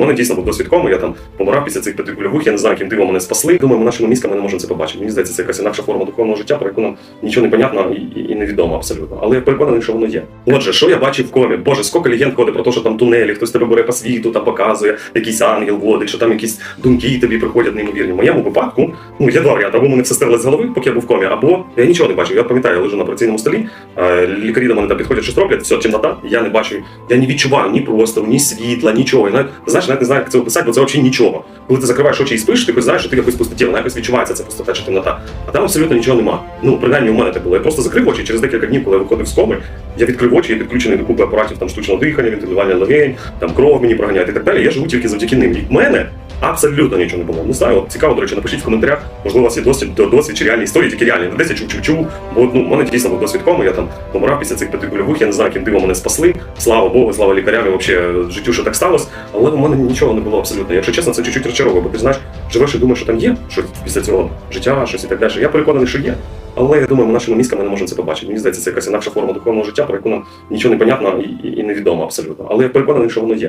мене дійсно був досвід коми, я там помирав після цих п'яти кульових, я не знаю, яким дивом мене спасли. Думаю, ми нашими мізками не можемо це побачити. Мені здається, це якась інакша форма духовного життя, про яку нам нічого не понятно і, і, невідомо абсолютно. Але я переконаний, що воно є. Отже, що я бачив в комі? Боже, скільки легенд ходить про те, що там тунелі, хтось тебе бере по світу та показує, якийсь ангел водить, що там якісь думки тобі приходять неймовірні. В моєму випадку, ну є два варіанти. Або мене все стерло з голови, поки я був в комі, або я нічого не бачив. Я пам'ятаю, я лежу на операційному столі, е, лікарі до мене там підходять, щось роблять, все, темнота, я не бачу, я не відчуваю ні простору, ні світла, нічого. Знаєш, навіть не знаю, як це описати, бо це взагалі нічого. Коли ти закриваєш очі і спиш, ти хоч знаєш, що ти якось пустотіла, вона якось відчувається ця пустота чи темнота. А там абсолютно нічого нема. Ну, принаймні у мене так було. Я просто закрив очі через декілька днів, коли я виходив з коми, я відкрив очі, я підключений до купи апаратів там штучного дихання, вентилювання легень, там кров мені проганяють і так далі. Я живу тільки завдяки ним. І в мене абсолютно нічого не було. Не знаю, от цікаво, до речі, напишіть в коментарях, можливо, у вас є досвід, досвід чи реальні історії, тільки реальні. Десь я чув-чув-чув, бо ну, мене дійсно був досвід я там помирав після цих п'яти кульових, я не знаю, яким дивом мене спасли. Слава Богу, слава лікарям і взагалі життю, що так сталося. Але в мене нічого не було абсолютно. Якщо чесно, це чуть-чуть розчаровує, бо ти знаєш, живеш і думаєш, що там є щось після цього життя, щось і так далі. Я переконаний, що є. Але я думаю, ми нашими мізками не можемо це побачити. Мені здається, це якась інакша форма духовного життя, про яку нам нічого не понятно і, і невідомо абсолютно. Але я переконаний, що воно є.